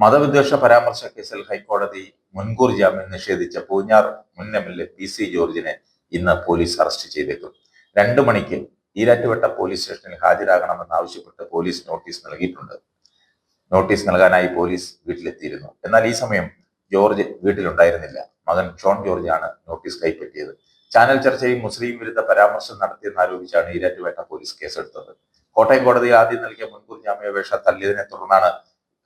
മതവിദ്വേഷ പരാമർശ കേസിൽ ഹൈക്കോടതി മുൻകൂർ ജാമ്യം നിഷേധിച്ച പൂഞ്ഞാർ മുൻ M L A P C ജോർജിനെ ഇന്ന് പോലീസ് അറസ്റ്റ് ചെയ്തേക്കും. രണ്ടു മണിക്ക് ഈരാറ്റുപേട്ട പോലീസ് സ്റ്റേഷനിൽ ഹാജരാകണമെന്ന് ആവശ്യപ്പെട്ട് പോലീസ് നോട്ടീസ് നൽകിയിട്ടുണ്ട്. നോട്ടീസ് നൽകാനായി പോലീസ് വീട്ടിലെത്തിയിരുന്നു. എന്നാൽ ഈ സമയം ജോർജ് വീട്ടിലുണ്ടായിരുന്നില്ല. മകൻ ഷോൺ ആണ് നോട്ടീസ് കൈപ്പറ്റിയത്. ചാനൽ ചർച്ചയിൽ മുസ്ലിം വിരുദ്ധ പരാമർശം നടത്തിയെന്നാരോപിച്ചാണ് ഈരാറ്റുപേട്ട പോലീസ് കേസെടുത്തത്. കോട്ടയം കോടതിയിൽ ആദ്യം നൽകിയ മുൻകൂർ ജാമ്യാപേക്ഷ തള്ളിയതിനെ തുടർന്നാണ്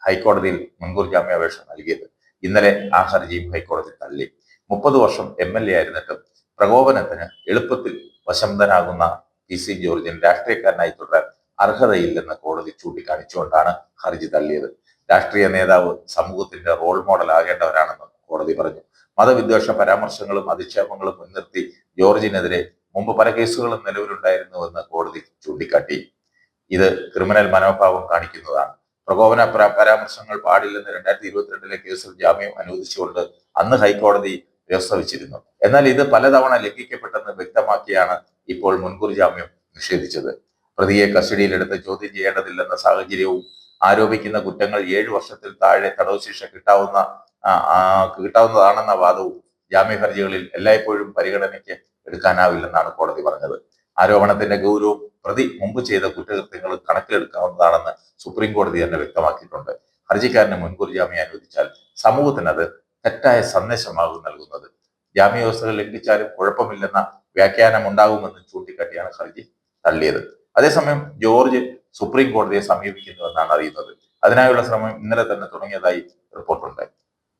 ഹൈക്കോടതിയിൽ മുൻകൂർ ജാമ്യാപേക്ഷ നൽകിയത്. ഇന്നലെ ആ ഹർജിയും ഹൈക്കോടതി തള്ളി. മുപ്പത് വർഷം എം എൽ എ ആയിരുന്നിട്ടും പ്രകോപനത്തിന് എളുപ്പത്തിൽ വശംതനാകുന്ന പി സി ജോർജിന് രാഷ്ട്രീയക്കാരനായി തുടരാൻ അർഹതയില്ലെന്ന് കോടതി ചൂണ്ടിക്കാണിച്ചുകൊണ്ടാണ് ഹർജി തള്ളിയത്. രാഷ്ട്രീയ നേതാവ് സമൂഹത്തിന്റെ റോൾ മോഡൽ ആകേണ്ടവരാണെന്ന് കോടതി പറഞ്ഞു. മതവിദ്വേഷ പരാമർശങ്ങളും അധിക്ഷേപങ്ങളും മുൻനിർത്തി ജോർജിനെതിരെ മുമ്പ് പല കേസുകളും നിലവിലുണ്ടായിരുന്നുവെന്ന് കോടതി ചൂണ്ടിക്കാട്ടി. ഇത് ക്രിമിനൽ മനോഭാവം കാണിക്കുന്നതാണ്. പ്രകോപന പരാ- പരാമർശങ്ങൾ പാടില്ലെന്ന് രണ്ടായിരത്തി ഇരുപത്തിരണ്ടിലെ കേസിൽ ജാമ്യം അനുവദിച്ചുകൊണ്ട് അന്ന് ഹൈക്കോടതി വ്യവസ്ഥ എന്നാൽ ഇത് പലതവണ ലംഘിക്കപ്പെട്ടെന്ന് വ്യക്തമാക്കിയാണ് ഇപ്പോൾ മുൻകൂർ ജാമ്യം നിഷേധിച്ചത്. പ്രതിയെ കസ്റ്റഡിയിലെടുത്ത് ചോദ്യം ചെയ്യേണ്ടതില്ലെന്ന സാഹചര്യവും ആരോപിക്കുന്ന കുറ്റങ്ങൾ ഏഴു വർഷത്തിൽ താഴെ തടവ് ശിക്ഷ കിട്ടാവുന്ന കിട്ടാവുന്നതാണെന്ന വാദവും ജാമ്യ ഹർജികളിൽ എല്ലായ്പ്പോഴും പരിഗണനയ്ക്ക് എടുക്കാനാവില്ലെന്നാണ് കോടതി പറഞ്ഞത്. ആരോപണത്തിന്റെ ഗൗരവം പ്രതി മുമ്പ് ചെയ്ത കുറ്റകൃത്യങ്ങൾ കണക്കിലെടുക്കാവുന്നതാണെന്ന് സുപ്രീം കോടതി തന്നെ വ്യക്തമാക്കിയിട്ടുണ്ട്. ഹർജിക്കാരന് മുൻകൂർ ജാമ്യം അനുവദിച്ചാൽ സമൂഹത്തിന് അത് തെറ്റായ സന്ദേശമാകും നൽകുന്നത്. ജാമ്യവ്യവസ്ഥകൾ ലംഘിച്ചാലും കുഴപ്പമില്ലെന്ന വ്യാഖ്യാനം ഉണ്ടാകുമെന്ന് ചൂണ്ടിക്കാട്ടിയാണ് ഹർജി തള്ളിയത്. അതേസമയം ജോർജ് സുപ്രീം കോടതിയെ സമീപിക്കുന്നുവെന്നാണ് അറിയുന്നത്. അതിനായുള്ള ശ്രമം ഇന്നലെ തന്നെ തുടങ്ങിയതായി റിപ്പോർട്ടുണ്ട്.